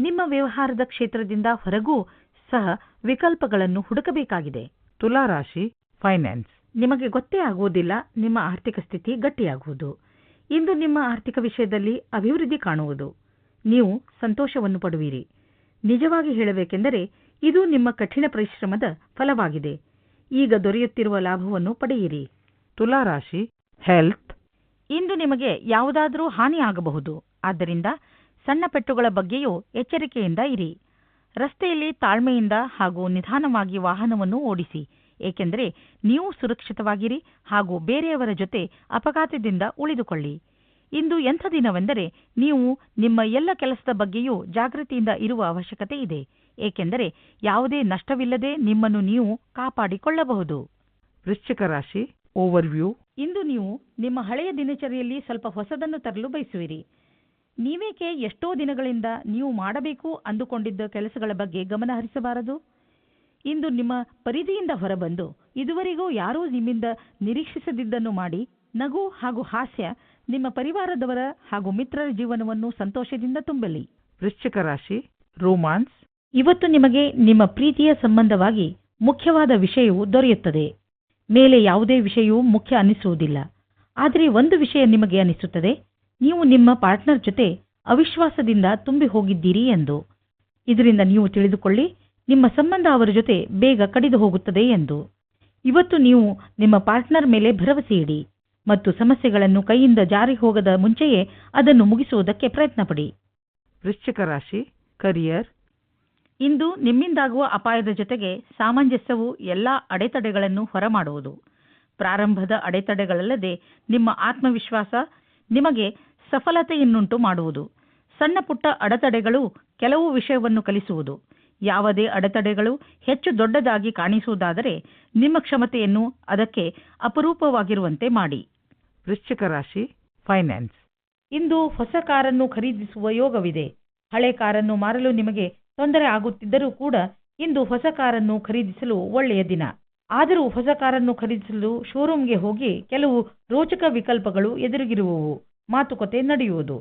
ನಿಮ್ಮ ವ್ಯವಹಾರದ ಕ್ಷೇತ್ರದಿಂದ ಹೊರಗೂ ಸಹ ವಿಕಲ್ಪಗಳನ್ನು ಹುಡುಕಬೇಕಾಗಿದೆ. ತುಲಾ ರಾಶಿ ಫೈನಾನ್ಸ್ ನಿಮಗೆ ಗೊತ್ತೇ ಆಗುವುದಿಲ್ಲ ನಿಮ್ಮ ಆರ್ಥಿಕ ಸ್ಥಿತಿ ಗಟ್ಟಿಯಾಗುವುದು. ಇಂದು ನಿಮ್ಮ ಆರ್ಥಿಕ ವಿಷಯದಲ್ಲಿ ಅಭಿವೃದ್ಧಿ ಕಾಣುವುದು. ನೀವು ಸಂತೋಷವನ್ನು ಪಡುವಿರಿ. ನಿಜವಾಗಿ ಹೇಳಬೇಕೆಂದರೆ ಇದು ನಿಮ್ಮ ಕಠಿಣ ಪರಿಶ್ರಮದ ಫಲವಾಗಿದೆ. ಈಗ ದೊರೆಯುತ್ತಿರುವ ಲಾಭವನ್ನು ಪಡೆಯಿರಿ. ತುಲಾ ರಾಶಿ ಹೆಲ್ತ್ ಇಂದು ನಿಮಗೆ ಯಾವುದಾದರೂ ಹಾನಿಯಾಗಬಹುದು ಆದ್ದರಿಂದ ಸಣ್ಣ ಪೆಟ್ಟುಗಳ ಬಗ್ಗೆಯೂ ಎಚ್ಚರಿಕೆಯಿಂದ ಇರಿ. ರಸ್ತೆಯಲ್ಲಿ ತಾಳ್ಮೆಯಿಂದ ಹಾಗೂ ನಿಧಾನವಾಗಿ ವಾಹನವನ್ನು ಓಡಿಸಿ. ಏಕೆಂದರೆ ನೀವು ಸುರಕ್ಷಿತವಾಗಿರಿ ಹಾಗೂ ಬೇರೆಯವರ ಜೊತೆ ಅಪಘಾತದಿಂದ ಉಳಿದುಕೊಳ್ಳಿ. ಇಂದು ಎಂಥ ದಿನವೆಂದರೆ ನೀವು ನಿಮ್ಮ ಎಲ್ಲ ಕೆಲಸದ ಬಗ್ಗೆಯೂ ಜಾಗೃತಿಯಿಂದ ಇರುವ ಅವಶ್ಯಕತೆ ಇದೆ ಏಕೆಂದರೆ ಯಾವುದೇ ನಷ್ಟವಿಲ್ಲದೆ ನಿಮ್ಮನ್ನು ನೀವು ಕಾಪಾಡಿಕೊಳ್ಳಬಹುದು. ವೃಶ್ಚಿಕ ರಾಶಿ ಓವರ್ವ್ಯೂ ಇಂದು ನೀವು ನಿಮ್ಮ ಹಳೆಯ ದಿನಚರಿಯಲ್ಲಿ ಸ್ವಲ್ಪ ಹೊಸದನ್ನು ತರಲು ಬಯಸುವಿರಿ. ನೀವೇಕೆ ಎಷ್ಟೋ ದಿನಗಳಿಂದ ನೀವು ಮಾಡಬೇಕು ಅಂದುಕೊಂಡಿದ್ದ ಕೆಲಸಗಳ ಬಗ್ಗೆ ಗಮನ ಹರಿಸಬಾರದು? ಇಂದು ನಿಮ್ಮ ಪರಿಧಿಯಿಂದ ಹೊರಬಂದು ಇದುವರೆಗೂ ಯಾರೂ ನಿಮ್ಮಿಂದ ನಿರೀಕ್ಷಿಸದಿದ್ದನ್ನು ಮಾಡಿ ನಗು ಹಾಗೂ ಹಾಸ್ಯ ನಿಮ್ಮ ಪರಿವಾರದವರ ಹಾಗೂ ಮಿತ್ರರ ಜೀವನವನ್ನು ಸಂತೋಷದಿಂದ ತುಂಬಲಿ. ವೃಶ್ಚಿಕ ರಾಶಿ ರೋಮಾನ್ಸ್. ಇವತ್ತು ನಿಮಗೆ ನಿಮ್ಮ ಪ್ರೀತಿಯ ಸಂಬಂಧವಾಗಿ ಮುಖ್ಯವಾದ ವಿಷಯವು ದೊರೆಯುತ್ತದೆ. ಮೇಲೆ ಯಾವುದೇ ವಿಷಯವೂ ಮುಖ್ಯ ಅನಿಸುವುದಿಲ್ಲ. ಆದರೆ ಒಂದು ವಿಷಯ ನಿಮಗೆ ಅನಿಸುತ್ತದೆ. ನೀವು ನಿಮ್ಮ ಪಾರ್ಟ್ನರ್ ಜೊತೆ ಅವಿಶ್ವಾಸದಿಂದ ತುಂಬಿ ಹೋಗಿದ್ದೀರಿ ಎಂದು. ಇದರಿಂದ ನೀವು ತಿಳಿದುಕೊಳ್ಳಿ ನಿಮ್ಮ ಸಂಬಂಧ ಅವರ ಜೊತೆ ಬೇಗ ಕಡಿದು ಹೋಗುತ್ತದೆ ಎಂದು. ಇವತ್ತು ನೀವು ನಿಮ್ಮ ಪಾರ್ಟ್ನರ್ ಮೇಲೆ ಭರವಸೆ ಇಡಿ. ಮತ್ತು ಸಮಸ್ಯೆಗಳನ್ನು ಕೈಯಿಂದ ಜಾರಿ ಹೋಗದ ಮುಂಚೆಯೇ ಅದನ್ನು ಮುಗಿಸುವುದಕ್ಕೆ ಪ್ರಯತ್ನಪಡಿ. ವೃಶ್ಚಿಕ ರಾಶಿ ಕರಿಯರ್ ಇಂದು ನಿಮ್ಮಿಂದಾಗುವ ಅಪಾಯದ ಜೊತೆಗೆ ಸಾಮಂಜಸ್ಯವು ಎಲ್ಲಾ ಅಡೆತಡೆಗಳನ್ನು ಹೊರಮಾಡುವುದು. ಪ್ರಾರಂಭದ ಅಡೆತಡೆಗಳಲ್ಲದೆ ನಿಮ್ಮ ಆತ್ಮವಿಶ್ವಾಸ ನಿಮಗೆ ಸಫಲತೆಯನ್ನುಂಟು ಮಾಡುವುದು. ಸಣ್ಣ ಪುಟ್ಟ ಅಡೆತಡೆಗಳು ಕೆಲವು ವಿಷಯವನ್ನು ಕಲಿಸುವುದು. ಯಾವುದೇ ಅಡೆತಡೆಗಳು ಹೆಚ್ಚು ದೊಡ್ಡದಾಗಿ ಕಾಣಿಸುವುದಾದರೆ ನಿಮ್ಮ ಕ್ಷಮತೆಯನ್ನು ಅದಕ್ಕೆ ಅಪರೂಪವಾಗಿರುವಂತೆ ಮಾಡಿ. ವೃಶ್ಚಿಕ ರಾಶಿ ಫೈನಾನ್ಸ್ ಇಂದು ಹೊಸ ಕಾರನ್ನು ಖರೀದಿಸುವ ಯೋಗವಿದೆ. ಹಳೆ ಕಾರನ್ನು ಮಾರಲು ನಿಮಗೆ ತೊಂದರೆ ಆಗುತ್ತಿದ್ದರೂ ಕೂಡ ಇಂದು ಹೊಸ ಕಾರನ್ನು ಖರೀದಿಸಲು ಒಳ್ಳೆಯ ದಿನ. ಆದರೂ ಹೊಸ ಕಾರನ್ನು ಖರೀದಿಸಲು ಶೋರೂಮ್ಗೆ ಹೋಗಿ ಕೆಲವು ರೋಚಕ ವಿಕಲ್ಪಗಳು ಎದುರಿಗಿರುವವು. ಮಾತುಕತೆ ನಡೆಯುವುದು.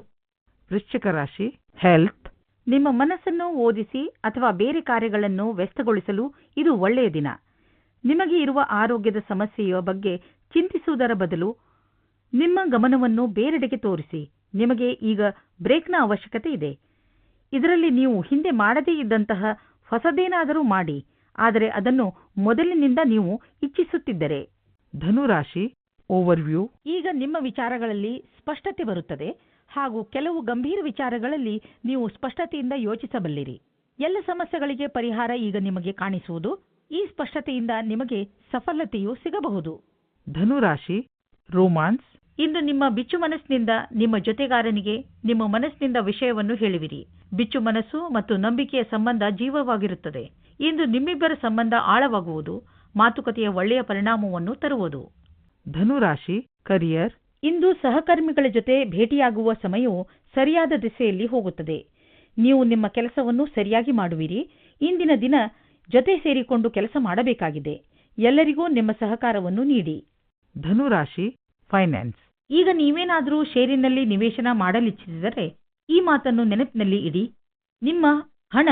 ವೃಶ್ಚಿಕ ರಾಶಿ ಹೆಲ್ತ್ ನಿಮ್ಮ ಮನಸ್ಸನ್ನು ಓದಿಸಿ ಅಥವಾ ಬೇರೆ ಕಾರ್ಯಗಳನ್ನು ವ್ಯಸ್ತಗೊಳಿಸಲು ಇದು ಒಳ್ಳೆಯ ದಿನ. ನಿಮಗೆ ಇರುವ ಆರೋಗ್ಯದ ಸಮಸ್ಯೆಯ ಬಗ್ಗೆ ಚಿಂತಿಸುವುದರ ಬದಲು ನಿಮ್ಮ ಗಮನವನ್ನು ಬೇರೆಡೆಗೆ ತೋರಿಸಿ. ನಿಮಗೆ ಈಗ ಬ್ರೇಕ್ನ ಅವಶ್ಯಕತೆ ಇದೆ. ಇದರಲ್ಲಿ ನೀವು ಹಿಂದೆ ಮಾಡದೇ ಇದ್ದಂತಹ ಹೊಸದೇನಾದರೂ ಮಾಡಿ. ಆದರೆ ಅದನ್ನು ಮೊದಲಿನಿಂದ ನೀವು ಇಚ್ಛಿಸುತ್ತಿದ್ದರೆ. ಧನುರಾಶಿ ಓವರ್ವ್ಯೂ ಈಗ ನಿಮ್ಮ ವಿಚಾರಗಳಲ್ಲಿ ಸ್ಪಷ್ಟತೆ ಬರುತ್ತದೆ. ಹಾಗೂ ಕೆಲವು ಗಂಭೀರ ವಿಚಾರಗಳಲ್ಲಿ ನೀವು ಸ್ಪಷ್ಟತೆಯಿಂದ ಯೋಚಿಸಬಲ್ಲಿರಿ. ಎಲ್ಲ ಸಮಸ್ಯೆಗಳಿಗೆ ಪರಿಹಾರ ಈಗ ನಿಮಗೆ ಕಾಣಿಸುವುದು. ಈ ಸ್ಪಷ್ಟತೆಯಿಂದ ನಿಮಗೆ ಸಫಲತೆಯು ಸಿಗಬಹುದು. ಧನುರಾಶಿ ರೋಮಾನ್ಸ್ ಇಂದು ನಿಮ್ಮ ಬಿಚ್ಚು ಮನಸ್ಸಿನಿಂದ ನಿಮ್ಮ ಜೊತೆಗಾರನಿಗೆ ನಿಮ್ಮ ಮನಸ್ಸಿನಿಂದ ವಿಷಯವನ್ನು ಹೇಳುವಿರಿ. ಬಿಚ್ಚು ಮನಸ್ಸು ಮತ್ತು ನಂಬಿಕೆಯ ಸಂಬಂಧ ಜೀವವಾಗಿರುತ್ತದೆ. ಇಂದು ನಿಮ್ಮಿಬ್ಬರ ಸಂಬಂಧ ಆಳವಾಗುವುದು ಮಾತುಕತೆಯ ಒಳ್ಳೆಯ ಪರಿಣಾಮವನ್ನು ತರುವುದು. ಧನುರಾಶಿ ಕರಿಯರ್. ಇಂದು ಸಹಕರ್ಮಿಗಳ ಜೊತೆ ಭೇಟಿಯಾಗುವ ಸಮಯವು ಸರಿಯಾದ ದಿಸೆಯಲ್ಲಿ ಹೋಗುತ್ತದೆ. ನೀವು ನಿಮ್ಮ ಕೆಲಸವನ್ನು ಸರಿಯಾಗಿ ಮಾಡುವಿರಿ. ಇಂದಿನ ದಿನ ಜೊತೆ ಸೇರಿಕೊಂಡು ಕೆಲಸ ಮಾಡಬೇಕಾಗಿದೆ. ಎಲ್ಲರಿಗೂ ನಿಮ್ಮ ಸಹಕಾರವನ್ನು ನೀಡಿ. ಧನುರಾಶಿ ಫೈನಾನ್ಸ್. ಈಗ ನೀವೇನಾದರೂ ಷೇರಿನಲ್ಲಿ ನಿವೇಶನ ಮಾಡಲಿಚ್ಛಿಸಿದರೆ ಈ ಮಾತನ್ನು ನೆನಪಿನಲ್ಲಿ ಇಡಿ. ನಿಮ್ಮ ಹಣ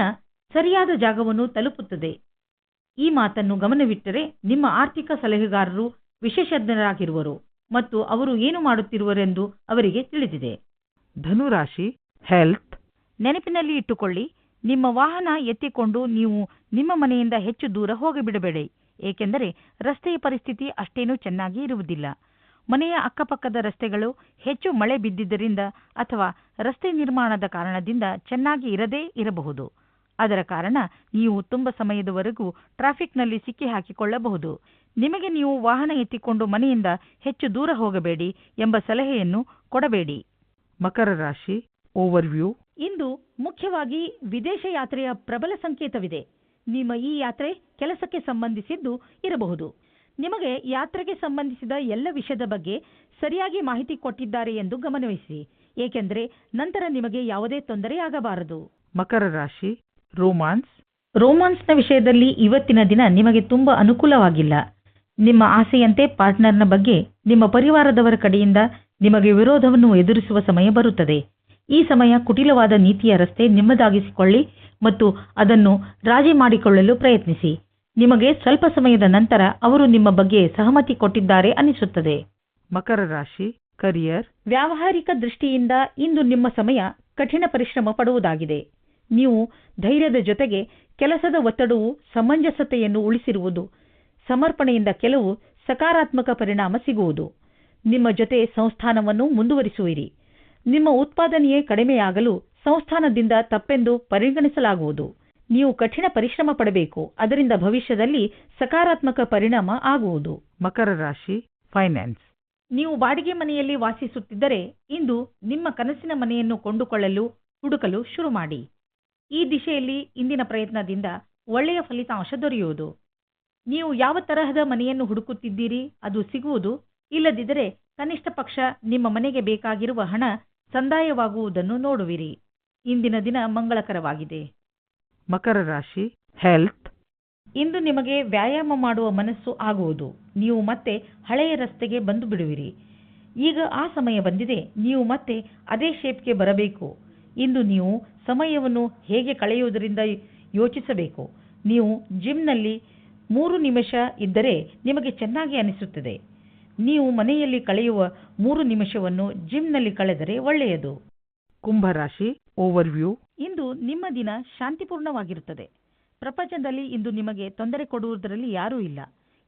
ಸರಿಯಾದ ಜಾಗವನ್ನು ತಲುಪುತ್ತದೆ. ಈ ಮಾತನ್ನು ಗಮನವಿಟ್ಟರೆ ನಿಮ್ಮ ಆರ್ಥಿಕ ಸಲಹೆಗಾರರು ವಿಶೇಷಜ್ಞರಾಗಿರುವರು ಮತ್ತು ಅವರು ಏನು ಮಾಡುತ್ತಿರುವರೆಂದು ಅವರಿಗೆ ತಿಳಿದಿದೆ. ಧನುರಾಶಿ ಹೆಲ್ತ್ ನೆನಪಿನಲ್ಲಿ ಇಟ್ಟುಕೊಳ್ಳಿ ನಿಮ್ಮ ವಾಹನ ಎತ್ತಿಕೊಂಡು ನೀವು ನಿಮ್ಮ ಮನೆಯಿಂದ ಹೆಚ್ಚು ದೂರ ಹೋಗಿಬಿಡಬೇಡಿ ಏಕೆಂದರೆ ರಸ್ತೆಯ ಪರಿಸ್ಥಿತಿ ಅಷ್ಟೇನೂ ಚೆನ್ನಾಗಿ ಇರುವುದಿಲ್ಲ. ಮನೆಯ ಅಕ್ಕಪಕ್ಕದ ರಸ್ತೆಗಳು ಹೆಚ್ಚು ಮಳೆ ಬಿದ್ದಿದ್ದರಿಂದ ಅಥವಾ ರಸ್ತೆ ನಿರ್ಮಾಣದ ಕಾರಣದಿಂದ ಚೆನ್ನಾಗಿ ಇರದೇ ಇರಬಹುದು. ಅದರ ಕಾರಣ ನೀವು ತುಂಬ ಸಮಯದವರೆಗೂ ಟ್ರಾಫಿಕ್ನಲ್ಲಿ ಸಿಕ್ಕಿ ಹಾಕಿಕೊಳ್ಳಬಹುದು. ನಿಮಗೆ ನೀವು ವಾಹನ ಎತ್ತಿಕೊಂಡು ಮನೆಯಿಂದ ಹೆಚ್ಚು ದೂರ ಹೋಗಬೇಡಿ ಎಂಬ ಸಲಹೆಯನ್ನು ಕೊಡಬೇಡಿ. ಮಕರ ರಾಶಿ ಓವರ್ವ್ಯೂ ಇಂದು ಮುಖ್ಯವಾಗಿ ವಿದೇಶ ಯಾತ್ರೆಯ ಪ್ರಬಲ ಸಂಕೇತವಿದೆ. ನಿಮ್ಮ ಈ ಯಾತ್ರೆ ಕೆಲಸಕ್ಕೆ ಸಂಬಂಧಿಸಿದ್ದು ಇರಬಹುದು. ನಿಮಗೆ ಯಾತ್ರೆಗೆ ಸಂಬಂಧಿಸಿದ ಎಲ್ಲ ವಿಷಯದ ಬಗ್ಗೆ ಸರಿಯಾಗಿ ಮಾಹಿತಿ ಕೊಟ್ಟಿದ್ದಾರೆ ಎಂದು ಗಮನವಹಿಸಿ. ಏಕೆಂದರೆ ನಂತರ ನಿಮಗೆ ಯಾವುದೇ ತೊಂದರೆಯಾಗಬಾರದು ಮಕರ ರಾಶಿ ರೋಮಾನ್ಸ್ ರೋಮಾನ್ಸ್ನ ವಿಷಯದಲ್ಲಿ ಇವತ್ತಿನ ದಿನ ನಿಮಗೆ ತುಂಬಾ ಅನುಕೂಲವಾಗಿಲ್ಲ. ನಿಮ್ಮ ಆಸೆಯಂತೆ ಪಾರ್ಟ್ನರ್ನ ಬಗ್ಗೆ ನಿಮ್ಮ ಪರಿವಾರದವರ ಕಡೆಯಿಂದ ನಿಮಗೆ ವಿರೋಧವನ್ನು ಎದುರಿಸುವ ಸಮಯ ಬರುತ್ತದೆ. ಈ ಸಮಯ ಕುಟಿಲವಾದ ನೀತಿಯ ರಸ್ತೆ ನಿಮ್ಮದಾಗಿಸಿಕೊಳ್ಳಿ ಮತ್ತು ಅದನ್ನು ರಾಜಿ ಮಾಡಿಕೊಳ್ಳಲು ಪ್ರಯತ್ನಿಸಿ. ನಿಮಗೆ ಸ್ವಲ್ಪ ಸಮಯದ ನಂತರ ಅವರು ನಿಮ್ಮ ಬಗ್ಗೆ ಸಹಮತಿ ಕೊಟ್ಟಿದ್ದಾರೆ ಅನಿಸುತ್ತದೆ ಮಕರ ರಾಶಿ ಕರಿಯರ್ ವ್ಯಾವಹಾರಿಕ ದೃಷ್ಟಿಯಿಂದ ಇಂದು ನಿಮ್ಮ ಸಮಯ ಕಠಿಣ ಪರಿಶ್ರಮ ಪಡುವುದಾಗಿದೆ. ನೀವು ಧೈರ್ಯದ ಜೊತೆಗೆ ಕೆಲಸದ ಒತ್ತಡವು ಸಮಂಜಸತೆಯನ್ನು ಉಳಿಸಿರುವುದು ಸಮರ್ಪಣೆಯಿಂದ ಕೆಲವು ಸಕಾರಾತ್ಮಕ ಪರಿಣಾಮ ಸಿಗುವುದು. ನಿಮ್ಮ ಜೊತೆ ಸಂಸ್ಥಾನವನ್ನು ಮುಂದುವರಿಸುವಿರಿ. ನಿಮ್ಮ ಉತ್ಪಾದನೆಯೇ ಕಡಿಮೆಯಾಗಲು ಸಂಸ್ಥಾನದಿಂದ ತಪ್ಪೆಂದು ಪರಿಗಣಿಸಲಾಗುವುದು. ನೀವು ಕಠಿಣ ಪರಿಶ್ರಮ ಪಡಬೇಕು. ಅದರಿಂದ ಭವಿಷ್ಯದಲ್ಲಿ ಸಕಾರಾತ್ಮಕ ಪರಿಣಾಮ ಆಗುವುದು. ಮಕರ ರಾಶಿ ಫೈನಾನ್ಸ್ ನೀವು ಬಾಡಿಗೆ ಮನೆಯಲ್ಲಿ ವಾಸಿಸುತ್ತಿದ್ದರೆ ಇಂದು ನಿಮ್ಮ ಕನಸಿನ ಮನೆಯನ್ನು ಕೊಂಡುಕೊಳ್ಳಲು ಹುಡುಕಲು ಶುರು ಮಾಡಿ. ಈ ದಿಶೆಯಲ್ಲಿ ಇಂದಿನ ಪ್ರಯತ್ನದಿಂದ ಒಳ್ಳೆಯ ಫಲಿತಾಂಶ ದೊರೆಯುವುದು. ನೀವು ಯಾವ ತರಹದ ಮನೆಯನ್ನು ಹುಡುಕುತ್ತಿದ್ದೀರಿ? ಅದು ಸಿಗುವುದು. ಇಲ್ಲದಿದ್ದರೆ ಕನಿಷ್ಠ ಪಕ್ಷ ನಿಮ್ಮ ಮನೆಗೆ ಬೇಕಾಗಿರುವ ಹಣ ಸಂದಾಯವಾಗುವುದನ್ನು ನೋಡುವಿರಿ. ಇಂದಿನ ದಿನ ಮಂಗಳಕರವಾಗಿದೆ. ಮಕರ ರಾಶಿ ಹೆಲ್ತ್ ಇಂದು ನಿಮಗೆ ವ್ಯಾಯಾಮ ಮಾಡುವ ಮನಸ್ಸು ಆಗುವುದು. ನೀವು ಮತ್ತೆ ಹಳೆಯ ರಸ್ತೆಗೆ ಬಂದು ಬಿಡುವಿರಿ. ಈಗ ಆ ಸಮಯ ಬಂದಿದೆ. ನೀವು ಮತ್ತೆ ಅದೇ ಶೇಪ್ಗೆ ಬರಬೇಕು. ಇಂದು ನೀವು ಸಮಯವನ್ನು ಹೇಗೆ ಕಳೆಯುವುದರಿಂದ ಯೋಚಿಸಬೇಕು? ನೀವು ಜಿಮ್ನಲ್ಲಿ ಮೂರು ನಿಮಿಷ ಇದ್ದರೆ ನಿಮಗೆ ಚೆನ್ನಾಗಿ ಅನಿಸುತ್ತದೆ. ನೀವು ಮನೆಯಲ್ಲಿ ಕಳೆಯುವ ಮೂರು ನಿಮಿಷವನ್ನು ಜಿಮ್ನಲ್ಲಿ ಕಳೆದರೆ ಒಳ್ಳೆಯದು. ಕುಂಭರಾಶಿ ಓವರ್ವ್ಯೂ ಇಂದು ನಿಮ್ಮ ದಿನ ಶಾಂತಿಪೂರ್ಣವಾಗಿರುತ್ತದೆ. ಪ್ರಪಂಚದಲ್ಲಿ ಇಂದು ನಿಮಗೆ ತೊಂದರೆ ಕೊಡುವುದರಲ್ಲಿ ಯಾರೂ ಇಲ್ಲ.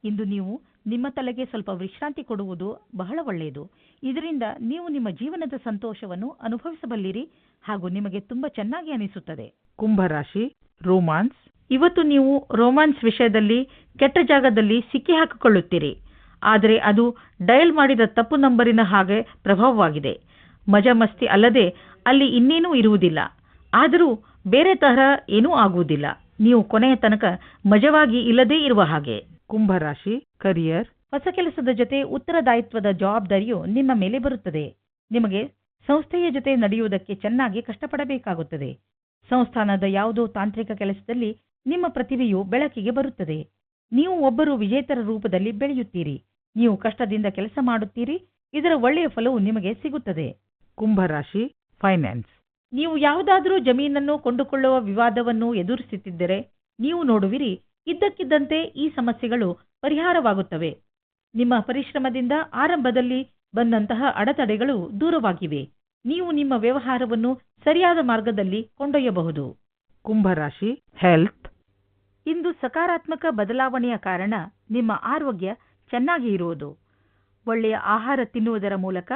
ಇಂದು ನೀವು ನಿಮ್ಮ ತಲೆಗೆ ಸ್ವಲ್ಪ ವಿಶ್ರಾಂತಿ ಕೊಡುವುದು ಬಹಳ ಒಳ್ಳೆಯದು. ಇದರಿಂದ ನೀವು ನಿಮ್ಮ ಜೀವನದ ಸಂತೋಷವನ್ನು ಅನುಭವಿಸಬಲ್ಲಿರಿ ಹಾಗೂ ನಿಮಗೆ ತುಂಬಾ ಚೆನ್ನಾಗಿ ಅನಿಸುತ್ತದೆ. ಕುಂಭರಾಶಿ ರೋಮಾನ್ಸ್ ಇವತ್ತು ನೀವು ರೋಮಾನ್ಸ್ ವಿಷಯದಲ್ಲಿ ಕೆಟ್ಟ ಜಾಗದಲ್ಲಿ ಸಿಕ್ಕಿ ಹಾಕಿಕೊಳ್ಳುತ್ತೀರಿ. ಆದರೆ ಅದು ಡಯಲ್ ಮಾಡಿದ ತಪ್ಪು ನಂಬರಿನ ಹಾಗೆ ಪ್ರಭಾವವಾಗಿದೆ. ಮಜಾ ಮಸ್ತಿ ಅಲ್ಲದೆ ಅಲ್ಲಿ ಇನ್ನೇನೂ ಇರುವುದಿಲ್ಲ. ಆದರೂ ಬೇರೆ ತರಹ ಏನೂ ಆಗುವುದಿಲ್ಲ. ನೀವು ಕೊನೆಯ ತನಕ ಮಜವಾಗಿ ಇಲ್ಲದೇ ಇರುವ ಹಾಗೆ. ಕುಂಭರಾಶಿ ಕರಿಯರ್ ಹೊಸ ಕೆಲಸದ ಜೊತೆ ಉತ್ತರದಾಯಿತ್ವದ ಜವಾಬ್ದಾರಿಯು ನಿಮ್ಮ ಮೇಲೆ ಬರುತ್ತದೆ. ನಿಮಗೆ ಸಂಸ್ಥೆಯ ಜೊತೆ ನಡೆಯುವುದಕ್ಕೆ ಚೆನ್ನಾಗಿ ಕಷ್ಟಪಡಬೇಕಾಗುತ್ತದೆ. ಸಂಸ್ಥಾನದ ಯಾವುದೋ ತಾಂತ್ರಿಕ ಕೆಲಸದಲ್ಲಿ ನಿಮ್ಮ ಪ್ರತಿಭೆಯು ಬೆಳಕಿಗೆ ಬರುತ್ತದೆ. ನೀವು ಒಬ್ಬರು ವಿಜೇತರ ರೂಪದಲ್ಲಿ ಬೆಳೆಯುತ್ತೀರಿ. ನೀವು ಕಷ್ಟದಿಂದ ಕೆಲಸ ಮಾಡುತ್ತೀರಿ. ಇದರ ಒಳ್ಳೆಯ ಫಲವು ನಿಮಗೆ ಸಿಗುತ್ತದೆ. ಕುಂಭರಾಶಿ ಫೈನಾನ್ಸ್ ನೀವು ಯಾವುದಾದರೂ ಜಮೀನನ್ನು ಕೊಂಡುಕೊಳ್ಳುವ ವಿವಾದವನ್ನು ಎದುರಿಸುತ್ತಿದ್ದರೆ ನೀವು ನೋಡುವಿರಿ ಇದ್ದಕ್ಕಿದ್ದಂತೆ ಈ ಸಮಸ್ಯೆಗಳು ಪರಿಹಾರವಾಗುತ್ತವೆ. ನಿಮ್ಮ ಪರಿಶ್ರಮದಿಂದ ಆರಂಭದಲ್ಲಿ ಬಂದಂತಹ ಅಡೆತಡೆಗಳು ದೂರವಾಗಿವೆ. ನೀವು ನಿಮ್ಮ ವ್ಯವಹಾರವನ್ನು ಸರಿಯಾದ ಮಾರ್ಗದಲ್ಲಿ ಕೊಂಡೊಯ್ಯಬಹುದು. ಕುಂಭರಾಶಿ ಹೆಲ್ತ್ ಇಂದು ಸಕಾರಾತ್ಮಕ ಬದಲಾವಣೆಯ ಕಾರಣ ನಿಮ್ಮ ಆರೋಗ್ಯ ಚೆನ್ನಾಗಿ ಇರುವುದು. ಒಳ್ಳೆಯ ಆಹಾರ ತಿನ್ನುವುದರ ಮೂಲಕ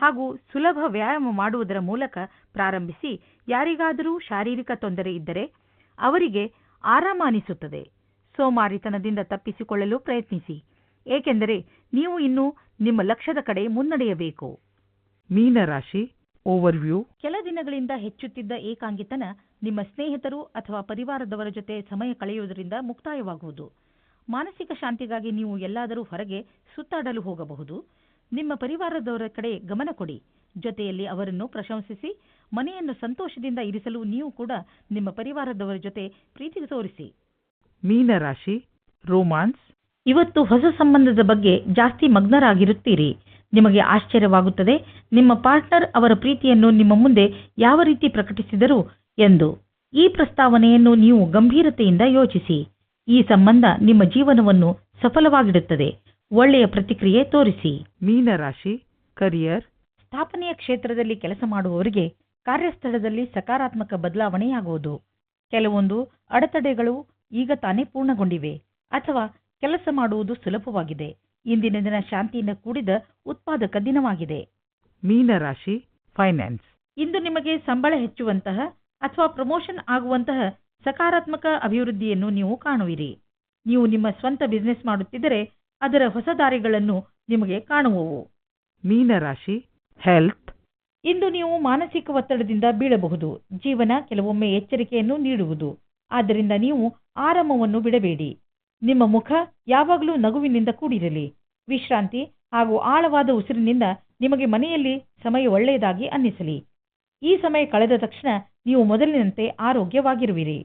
ಹಾಗೂ ಸುಲಭ ವ್ಯಾಯಾಮ ಮಾಡುವುದರ ಮೂಲಕ ಪ್ರಾರಂಭಿಸಿ ಯಾರಿಗಾದರೂ ಶಾರೀರಿಕ ತೊಂದರೆ ಇದ್ದರೆ ಅವರಿಗೆ ಆರಾಮ ಅನಿಸುತ್ತದೆ. ಸೋಮಾರಿತನದಿಂದ ತಪ್ಪಿಸಿಕೊಳ್ಳಲು ಪ್ರಯತ್ನಿಸಿ. ಏಕೆಂದರೆ ನೀವು ಇನ್ನು ನಿಮ್ಮ ಲಕ್ಷ್ಯದ ಕಡೆ ಮುನ್ನಡೆಯಬೇಕು. ಮೀನರಾಶಿ ಓವರ್ವ್ಯೂ ಕೆಲ ದಿನಗಳಿಂದ ಹೆಚ್ಚುತ್ತಿದ್ದ ಏಕಾಂಗಿತನ ನಿಮ್ಮ ಸ್ನೇಹಿತರು ಅಥವಾ ಪರಿವಾರದವರ ಜೊತೆ ಸಮಯ ಕಳೆಯುವುದರಿಂದ ಮುಕ್ತಾಯವಾಗುವುದು. ಮಾನಸಿಕ ಶಾಂತಿಗಾಗಿ ನೀವು ಎಲ್ಲಾದರೂ ಹೊರಗೆ ಸುತ್ತಾಡಲು ಹೋಗಬಹುದು. ನಿಮ್ಮ ಪರಿವಾರದವರ ಕಡೆ ಗಮನ ಕೊಡಿ. ಜೊತೆಯಲ್ಲಿ ಅವರನ್ನು ಪ್ರಶಂಸಿಸಿ ಮನೆಯನ್ನು ಸಂತೋಷದಿಂದ ಇರಿಸಲು ನೀವು ಕೂಡ ನಿಮ್ಮ ಪರಿವಾರದವರ ಜೊತೆ ಪ್ರೀತಿ ತೋರಿಸಿ. ಮೀನರಾಶಿ ರೋಮಾನ್ಸ್. ಇವತ್ತು ಹೊಸ ಸಂಬಂಧದ ಬಗ್ಗೆ ಜಾಸ್ತಿ ಮಗ್ನರಾಗಿರುತ್ತೀರಿ. ನಿಮಗೆ ಆಶ್ಚರ್ಯವಾಗುತ್ತದೆ ನಿಮ್ಮ ಪಾರ್ಟ್ನರ್ ಅವರ ಪ್ರೀತಿಯನ್ನು ನಿಮ್ಮ ಮುಂದೆ ಯಾವ ರೀತಿ ಪ್ರಕಟಿಸಿದರು ಎಂದು. ಈ ಪ್ರಸ್ತಾವನೆಯನ್ನು ನೀವು ಗಂಭೀರತೆಯಿಂದ ಯೋಚಿಸಿ. ಈ ಸಂಬಂಧ ನಿಮ್ಮ ಜೀವನವನ್ನು ಸಫಲವಾಗಿಡುತ್ತದೆ. ಒಳ್ಳೆಯ ಪ್ರತಿಕ್ರಿಯೆ ತೋರಿಸಿ. ಮೀನರಾಶಿ ಕರಿಯರ್. ಸ್ಥಾಪನೆಯ ಕ್ಷೇತ್ರದಲ್ಲಿ ಕೆಲಸ ಮಾಡುವವರಿಗೆ ಕಾರ್ಯಸ್ಥಳದಲ್ಲಿ ಸಕಾರಾತ್ಮಕ ಬದಲಾವಣೆಯಾಗುವುದು. ಕೆಲವೊಂದು ಅಡೆತಡೆಗಳು ಈಗ ತಾನೇ ಪೂರ್ಣಗೊಂಡಿವೆ ಅಥವಾ ಕೆಲಸ ಮಾಡುವುದು ಸುಲಭವಾಗಿದೆ. ಇಂದಿನ ದಿನ ಶಾಂತಿಯಿಂದ ಕೂಡಿದ ಉತ್ಪಾದಕ ದಿನವಾಗಿದೆ. ಮೀನರಾಶಿ ಫೈನಾನ್ಸ್. ಇಂದು ನಿಮಗೆ ಸಂಬಳ ಹೆಚ್ಚುವಂತಹ ಅಥವಾ ಪ್ರಮೋಷನ್ ಆಗುವಂತಹ ಸಕಾರಾತ್ಮಕ ಅಭಿವೃದ್ಧಿಯನ್ನು ನೀವು ಕಾಣುವಿರಿ. ನೀವು ನಿಮ್ಮ ಸ್ವಂತ ಬಿಸಿನೆಸ್ ಮಾಡುತ್ತಿದ್ದರೆ ಅದರ ಹೊಸ ದಾರಿಗಳನ್ನು ನಿಮಗೆ ಕಾಣುವವು. ಮೀನರಾಶಿ ಹೆಲ್ತ್ ಇಂದು ನೀವು ಮಾನಸಿಕ ಒತ್ತಡದಿಂದ ಬೀಳಬಹುದು. ಜೀವನ ಕೆಲವೊಮ್ಮೆ ಎಚ್ಚರಿಕೆಯನ್ನು ನೀಡುವುದು. ಆದ್ದರಿಂದ ನೀವು ಆರಾಮವನ್ನು ಬಿಡಬೇಡಿ. ನಿಮ್ಮ ಮುಖ ಯಾವಾಗಲೂ ನಗುವಿನಿಂದ ಕೂಡಿರಲಿ. ವಿಶ್ರಾಂತಿ ಹಾಗೂ ಆಳವಾದ ಉಸಿರಿನಿಂದ ನಿಮಗೆ ಮನೆಯಲ್ಲಿ ಸಮಯ ಒಳ್ಳೆಯದಾಗಿ ಅನ್ನಿಸಲಿ. ಈ ಸಮಯ ಕಳೆದ ತಕ್ಷಣ ನೀವು ಮೊದಲಿನಂತೆ ಆರೋಗ್ಯವಾಗಿರುವಿರಿ.